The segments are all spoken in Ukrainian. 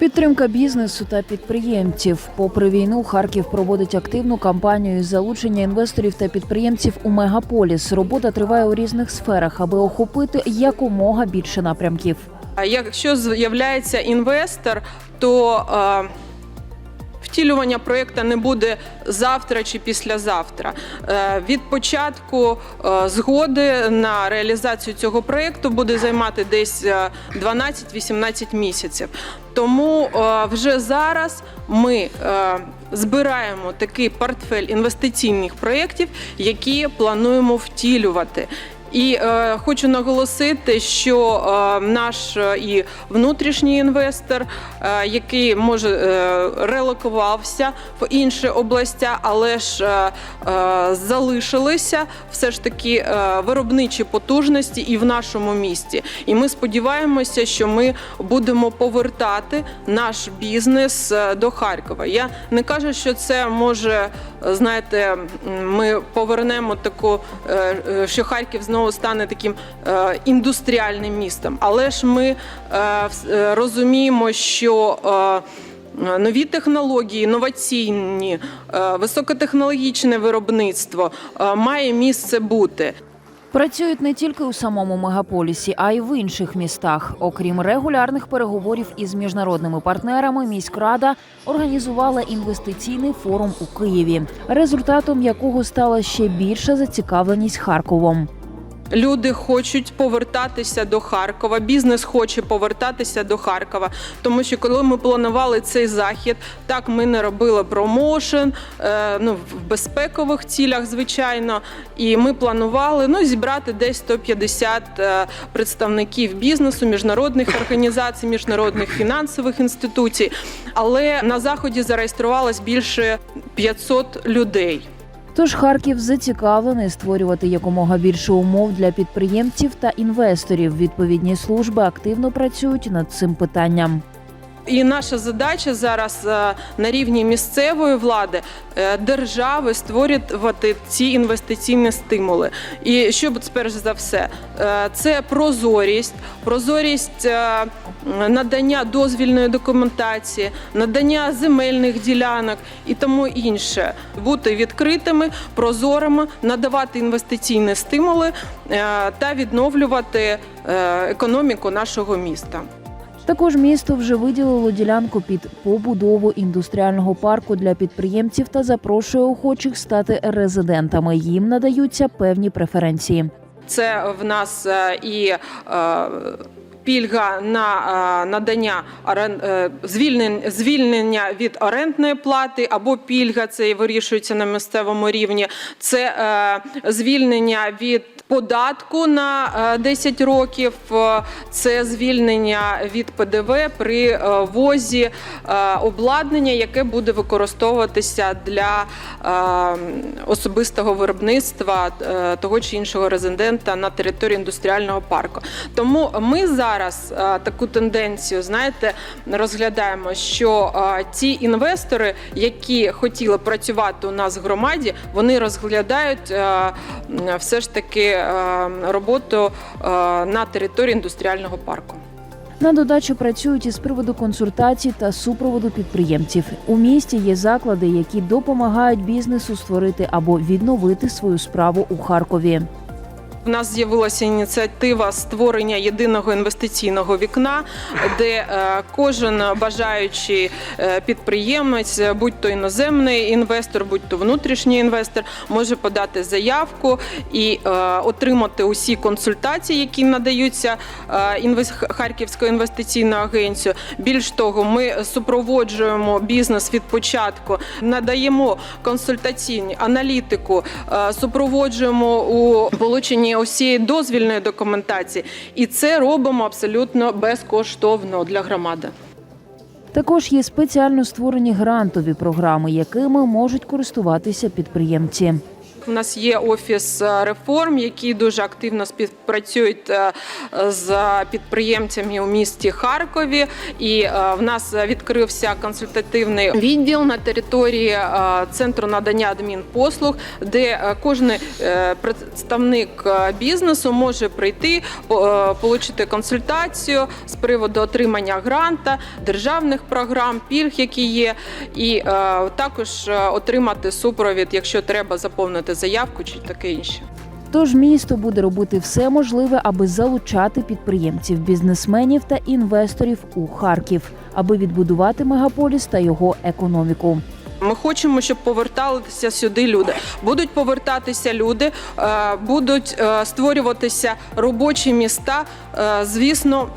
Підтримка бізнесу та підприємців. Попри війну, Харків проводить активну кампанію із залучення інвесторів та підприємців у мегаполіс. Робота триває у різних сферах, аби охопити якомога більше напрямків. А Якщо з'являється інвестор, то е, втілювання проєкту не буде завтра чи післязавтра. Е, від початку е, згоди на реалізацію цього проєкту буде займати десь е, 12-18 місяців. Тому е, вже зараз ми е, збираємо такий портфель інвестиційних проєктів, які плануємо втілювати. І е, хочу наголосити, що е, наш е, і внутрішній інвестор, е, який може е, релокувався в інші області, але ж е, е, залишилися все ж таки е, виробничі потужності і в нашому місті. І ми сподіваємося, що ми будемо повертати наш бізнес е, до Харкова. Я не кажу, що це може, знаєте, ми повернемо таку, е, е, що Харків знову стане таким е, індустріальним містом. Але ж ми розуміємо, що Нові технології, інноваційні, високотехнологічне виробництво має місце бути. Працюють не тільки у самому мегаполісі, а й в інших містах. Окрім регулярних переговорів із міжнародними партнерами, міськрада організувала інвестиційний форум у Києві, результатом якого стала ще більша зацікавленість Харковом. Люди хочуть повертатися до Харкова. Бізнес хоче повертатися до Харкова. Тому що коли ми планували цей захід, так ми не робили промоушен, е, ну в безпекових цілях, звичайно. І ми планували ну зібрати десь 150 е, представників бізнесу, міжнародних організацій, міжнародних фінансових інституцій. Але на заході зареєструвалось більше 500 людей. Тож Харків зацікавлений створювати якомога більше умов для підприємців та інвесторів. Відповідні служби активно працюють над цим питанням. І наша задача зараз е, на рівні місцевої влади е, держави створювати ці інвестиційні стимули. І що перш за все, Е, це прозорість, прозорість надання дозвільної документації, надання земельних ділянок і тому інше. Бути відкритими, прозорими, надавати інвестиційні стимули та відновлювати економіку нашого міста. Також місто вже виділило ділянку під побудову індустріального парку для підприємців та запрошує охочих стати резидентами. Їм надаються певні преференції. Це в нас е, і е, пільга на е, надання е, звільнення від орендної плати або пільга, це і вирішується на місцевому рівні. Це е, звільнення від податку на е, 10 років, це звільнення від ПДВ при ввозі е, обладнання, яке буде використовуватися для особистого виробництва того чи іншого резидента на території індустріального парку. Тому ми зараз е, таку тенденцію, знаєте, розглядаємо, що е, ті інвестори, які хотіли працювати у нас в громаді, вони розглядають е, м, все ж таки е, роботу е, на території індустріального парку. На додачу працюють із приводу консультацій та супроводу підприємців. У місті є заклади, які допомагають бізнесу створити або відновити свою справу у Харкові. У нас з'явилася ініціатива створення єдиного інвестиційного вікна, де е, кожен бажаючий е, підприємець, будь то іноземний інвестор, будь то внутрішній інвестор, може подати заявку і е, отримати усі консультації, які надаються Харківською інвестиційною агенцією. Більш того, ми супроводжуємо бізнес від початку, надаємо консультаційні аналітику, супроводжуємо у полученні усієї дозвільної документації, і це робимо абсолютно безкоштовно для громади. Також є спеціально створені грантові програми, якими можуть користуватися підприємці. У нас є офіс е, реформ, які дуже активно співпрацюють е, з підприємцями у місті Харкові. І е, в нас відкрився консультативний відділ на території центру надання адмінпослуг, де кожен представник бізнесу може прийти, отримати консультацію з приводу отримання гранта, державних програм, пільг, які є, і також отримати супровід, якщо треба заповнити заявку чи таке інше. Тож місто буде робити все можливе, аби залучати підприємців, бізнесменів та інвесторів у Харків, аби відбудувати мегаполіс та його економіку. Ми хочемо, щоб поверталися сюди люди. Будуть повертатися люди, е, будуть е, створюватися робочі міста. Е, Звісно,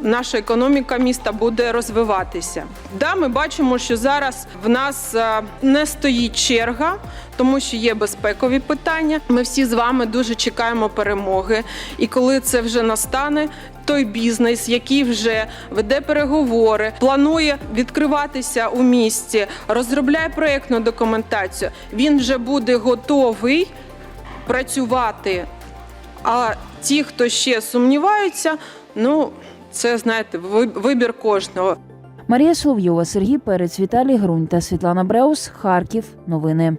наша економіка міста буде розвиватися. Да, ми бачимо, що зараз в нас не стоїть черга, тому що є безпекові питання. Ми всі з вами дуже чекаємо перемоги. І коли це вже настане, той бізнес, який вже веде переговори, планує відкриватися у місті, розробляє проєктну документацію, він вже буде готовий працювати. А ті, хто ще сумніваються, ну це знаєте, вибір кожного. Марія Соловйова, Сергій Перець, Віталій Грунь та Світлана Бреус. Харків. Новини.